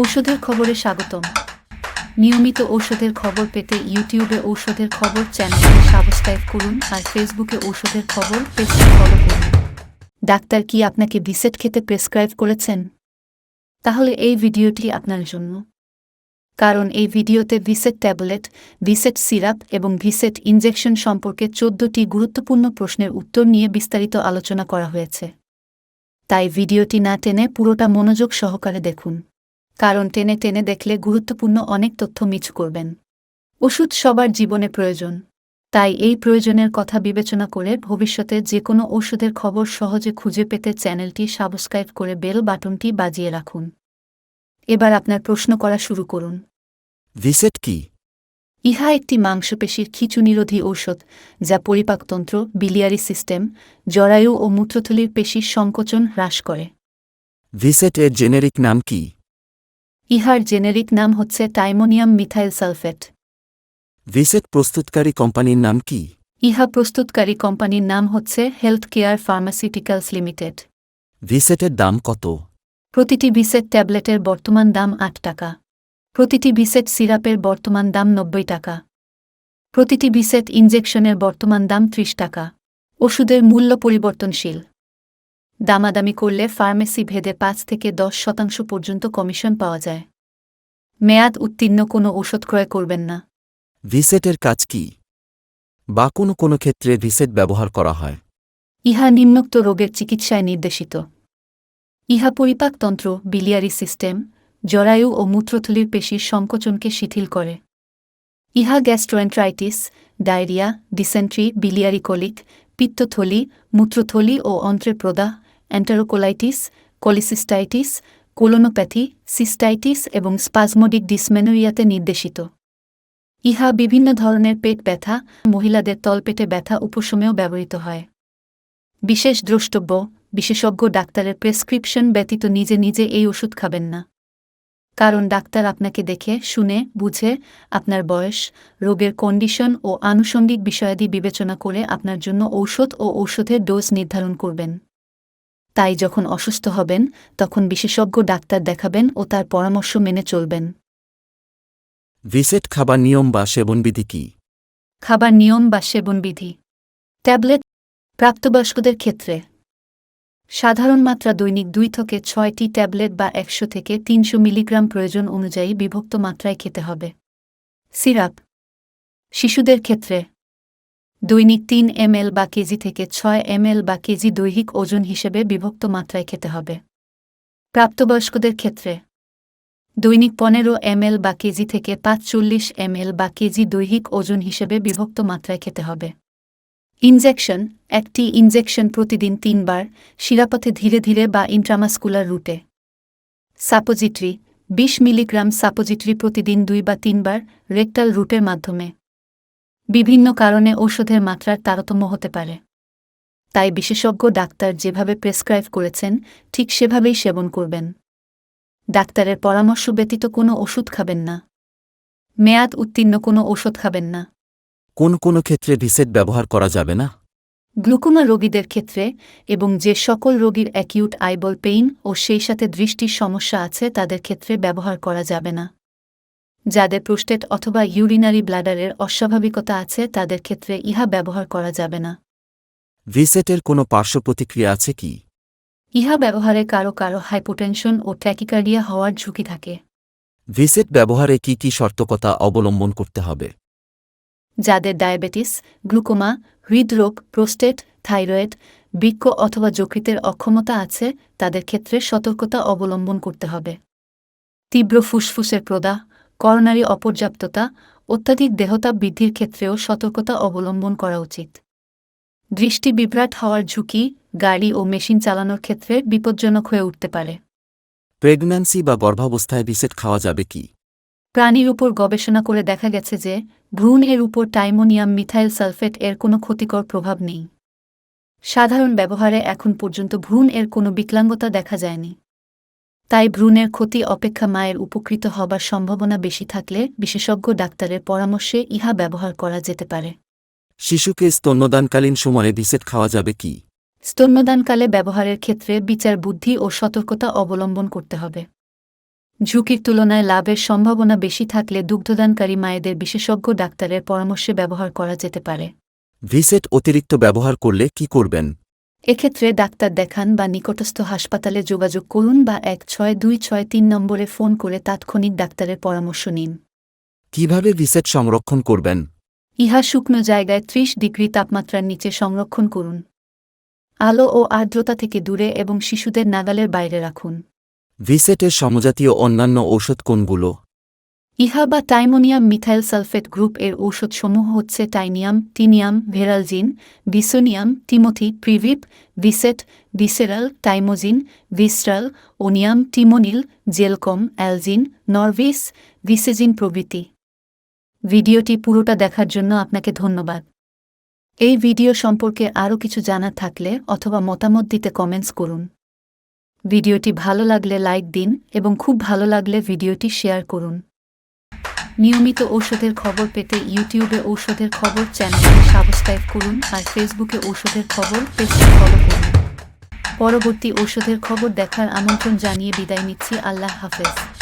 ঔষধের খবরে স্বাগতম। নিয়মিত ঔষধের খবর পেতে ইউটিউবে ঔষধের খবর চ্যানেলকে সাবস্ক্রাইব করুন আর ফেসবুকে ঔষধের খবর, পেজটি ফলো করুন। ডাক্তার কি আপনাকে ভিসেট খেতে প্রেসক্রাইব করেছেন? তাহলে এই ভিডিওটি আপনার জন্য। কারণ এই ভিডিওতে ভিসেট ট্যাবলেট ভিসেট সিরাপ এবং ভিসেট ইনজেকশন সম্পর্কে চোদ্দটি গুরুত্বপূর্ণ প্রশ্নের উত্তর নিয়ে বিস্তারিত আলোচনা করা হয়েছে। তাই ভিডিওটি না টেনে পুরোটা মনোযোগ সহকারে দেখুন। কারণ টেনে টেনে দেখলে গুরুত্বপূর্ণ অনেক তথ্য মিস করবেন। ওষুধ সবার জীবনে প্রয়োজন। তাই এই প্রয়োজনের কথা বিবেচনা করে ভবিষ্যতে যে কোনো ওষুধের খবর সহজে খুঁজে পেতে চ্যানেলটি সাবস্ক্রাইব করে বেল বাটনটি বাজিয়ে রাখুন। এবার আপনার প্রশ্ন করা শুরু করুন। ভিসেট কি? ইহা একটি মাংসপেশির খিচুনিরোধী ঔষধ যা পরিপাকতন্ত্র বিলিয়ারি সিস্টেম জরায়ু ও মূত্রথলির পেশির সংকোচন হ্রাস করে। ভিসেট এর জেনেরিক নাম কি? ইহার জেনেরিক নাম হচ্ছে টাইমোনিয়াম মিথাইল সালফেট। ভিসেট প্রস্তুতকারী কোম্পানির নাম কি? ইহা প্রস্তুতকারী কোম্পানির নাম হচ্ছে হেলথ কেয়ার ফার্মাসিউটিক্যালস লিমিটেড। ভিসেটের দাম কত? প্রতিটি ভিসেট ট্যাবলেটের বর্তমান দাম আট টাকা। প্রতিটি ভিসেট সিরাপের বর্তমান দাম নব্বই টাকা। প্রতিটি ভিসেট ইনজেকশনের বর্তমান দাম ত্রিশ টাকা। ওষুধের মূল্য পরিবর্তনশীল। দামাদামি করলে ফার্মেসি ভেদে পাঁচ থেকে দশ শতাংশ পর্যন্ত কমিশন পাওয়া যায়। মেয়াদ উত্তীর্ণ কোনো ওষুধ ক্রয় করবেন না। ভিসেটের কাজ কি? বা কোনো কোনো ক্ষেত্রে ভিসেট ব্যবহার করা হয়? ইহা নিম্নোক্ত রোগের চিকিৎসায় নির্দেশিত। ইহা পরিপাকতন্ত্র বিলিয়ারি সিস্টেম জরায়ু ও মূত্রথলির পেশির সংকোচনকে শিথিল করে। ইহা gastroenteritis diarrhoea dysentery biliary colic পিত্তথলি মূত্রথলি ও অন্ত্রের প্রদাহ অ্যান্টারোকোলাইটিস কলিসিস্টাইটিস কোলোনোপ্যাথি সিস্টাইটিস এবং স্পাজমোডিক ডিসমেনোরিয়াতে নির্দেশিত। ইহা বিভিন্ন ধরনের পেট ব্যথা, মহিলাদের তলপেটে ব্যথা উপশমেও ব্যবহৃত হয়। বিশেষ দ্রষ্টব্য, বিশেষজ্ঞ ডাক্তারের প্রেসক্রিপশন ব্যতীত নিজে নিজে এই ওষুধ খাবেন না। কারণ ডাক্তার আপনাকে দেখে, শুনে, বুঝে, আপনার বয়স, রোগের কন্ডিশন ও আনুষঙ্গিক বিষয়াদি বিবেচনা করে আপনার জন্য ঔষধ ও ঔষধের ডোজ নির্ধারণ করবেন। তাই যখন অসুস্থ হবেন তখন বিশেষজ্ঞ ডাক্তার দেখাবেন ও তার পরামর্শ মেনে চলবেন। ভিসেট খাবার নিয়ম বা সেবনবিধি কি? খাবার নিয়ম বা সেবনবিধি। ট্যাবলেট প্রাপ্তবয়স্কদের ক্ষেত্রে। সাধারণ মাত্রা দৈনিক দুই থেকে ছয়টি ট্যাবলেট বা একশো থেকে তিনশো মিলিগ্রাম প্রয়োজন অনুযায়ী বিভক্ত মাত্রায় খেতে হবে। সিরাপ শিশুদের ক্ষেত্রে। দৈনিক তিন এমএল বা কেজি থেকে ছয় এমএল বা কেজি দৈহিক ওজন হিসেবে বিভক্ত মাত্রায় খেতে হবে। প্রাপ্তবয়স্কদের ক্ষেত্রে দৈনিক পনেরো এমএল বা কেজি থেকে পাঁচ পাঁচচল্লিশ এমএল বা কেজি দৈহিক ওজন হিসেবে বিভক্ত মাত্রায় খেতে হবে। ইনজেকশন, একটি ইনজেকশন প্রতিদিন তিনবার, শিরাপথে ধীরে ধীরে বা ইন্ট্রামাস্কুলার রুটে। সাপোজিটরি, বিশ মিলিগ্রাম সাপোজিটরি প্রতিদিন দুই বা তিনবার, রেক্টাল রুটের মাধ্যমে। বিভিন্ন কারণে ঔষধের মাত্রার তারতম্য হতে পারে। তাই বিশেষজ্ঞ ডাক্তার যেভাবে প্রেসক্রাইব করেছেন ঠিক সেভাবেই সেবন করবেন। ডাক্তারের পরামর্শ ব্যতীত কোনো ওষুধ খাবেন না। মেয়াদ উত্তীর্ণ কোনো ওষুধ খাবেন না। কোন কোনো ক্ষেত্রে ভিসেট ব্যবহার করা যাবে না? গ্লুকোমা রোগীদের ক্ষেত্রে এবং যে সকল রোগীর অ্যাকিউট আইবল পেইন ও সেই সাথে দৃষ্টির সমস্যা আছে তাদের ক্ষেত্রে ব্যবহার করা যাবে না। যাদের প্রোস্টেট অথবা ইউরিনারি ব্লাডারের অস্বাভাবিকতা আছে তাদের ক্ষেত্রে ইহা ব্যবহার করা যাবে না। ভিসেটের কোনো পার্শ্ব প্রতিক্রিয়া আছে কি? ইহা ব্যবহারে কারও কারও হাইপোটেনশন ও ট্যাকিকার্ডিয়া হওয়ার ঝুঁকি থাকে। ভিসেট ব্যবহারে কি কি সতর্কতা অবলম্বন করতে হবে? যাদের ডায়াবেটিস গ্লুকোমা হৃদরোগ প্রোস্টেট থাইরয়েড বৃক্ষ অথবা যকৃতের অক্ষমতা আছে তাদের ক্ষেত্রে সতর্কতা অবলম্বন করতে হবে। তীব্র ফুসফুসের প্রদাহ করোনারি অপর্যাপ্ততা অত্যাধিক দেহতাপ বৃদ্ধির ক্ষেত্রেও সতর্কতা অবলম্বন করা উচিত। দৃষ্টি বিভ্রাট হওয়ার ঝুঁকি গাড়ি ও মেশিন চালানোর ক্ষেত্রে বিপজ্জনক হয়ে উঠতে পারে। প্রেগন্যান্সি বা গর্ভাবস্থায় ভিসেট খাওয়া যাবে কি? প্রাণীর উপর গবেষণা করে দেখা গেছে যে ভ্রূণ এর উপর টাইমোনিয়াম মিথাইল সালফেট এর কোনো ক্ষতিকর প্রভাব নেই। সাধারণ ব্যবহারে এখন পর্যন্ত ভ্রূণ এর কোনো বিকলাঙ্গতা দেখা যায়নি। তাই ভ্রূণের ক্ষতি অপেক্ষা মায়ের উপকৃত হবার সম্ভাবনা বেশি থাকলে বিশেষজ্ঞ ডাক্তারের পরামর্শে ইহা ব্যবহার করা যেতে পারে। শিশুকে স্তন্যদানকালীন সময়ে ভিসেট খাওয়া যাবে কি? স্তন্যদানকালে ব্যবহারের ক্ষেত্রে বিচার বুদ্ধি ও সতর্কতা অবলম্বন করতে হবে। ঝুঁকির তুলনায় লাভের সম্ভাবনা বেশি থাকলে দুগ্ধদানকারী মায়েদের বিশেষজ্ঞ ডাক্তারের পরামর্শে ব্যবহার করা যেতে পারে। ভিসেট অতিরিক্ত ব্যবহার করলে কি করবেন? এক্ষেত্রে ডাক্তার দেখান বা নিকটস্থ হাসপাতালে যোগাযোগ করুন বা এক ছয় দুই ছয় তিন নম্বরে ফোন করে তাৎক্ষণিক ডাক্তারের পরামর্শ নিন। কীভাবে ভিসেট সংরক্ষণ করবেন? ইহা শুকনো জায়গায় ত্রিশ ডিগ্রি তাপমাত্রার নিচে সংরক্ষণ করুন। আলো ও আর্দ্রতা থেকে দূরে এবং শিশুদের নাগালের বাইরে রাখুন। ভিসেটের সমজাতীয় অন্যান্য ঔষধ কোনগুলো? ইহা বা টাইমোনিয়াম মিথাইল সালফেট গ্রুপ এর ঔষধসমূহ হচ্ছে Tynium, Tinium, Veralgin, Visonium, Timothy, Previp, Viset, Visceral, Timozin Vistral Onium, Timonil, Gelcom, Algin, Norvis, Visezin প্রভৃতি। ভিডিওটি পুরোটা দেখার জন্য আপনাকে ধন্যবাদ। এই ভিডিও সম্পর্কে আরও কিছু জানা থাকলে অথবা মতামত দিতে কমেন্টস করুন। ভিডিওটি ভালো লাগলে লাইক দিন এবং খুব ভালো লাগলে ভিডিওটি শেয়ার করুন। নিয়মিত ঔষধের খবর পেতে ইউটিউবে ঔষধের খবর চ্যানেলটি সাবস্ক্রাইব করুন আর ফেসবুকে ঔষধের খবর, পেজটি ফলো করুন। পরবর্তী ঔষধের খবর দেখার আমন্ত্রণ জানিয়ে বিদায় নিচ্ছি। আল্লাহ হাফেজ।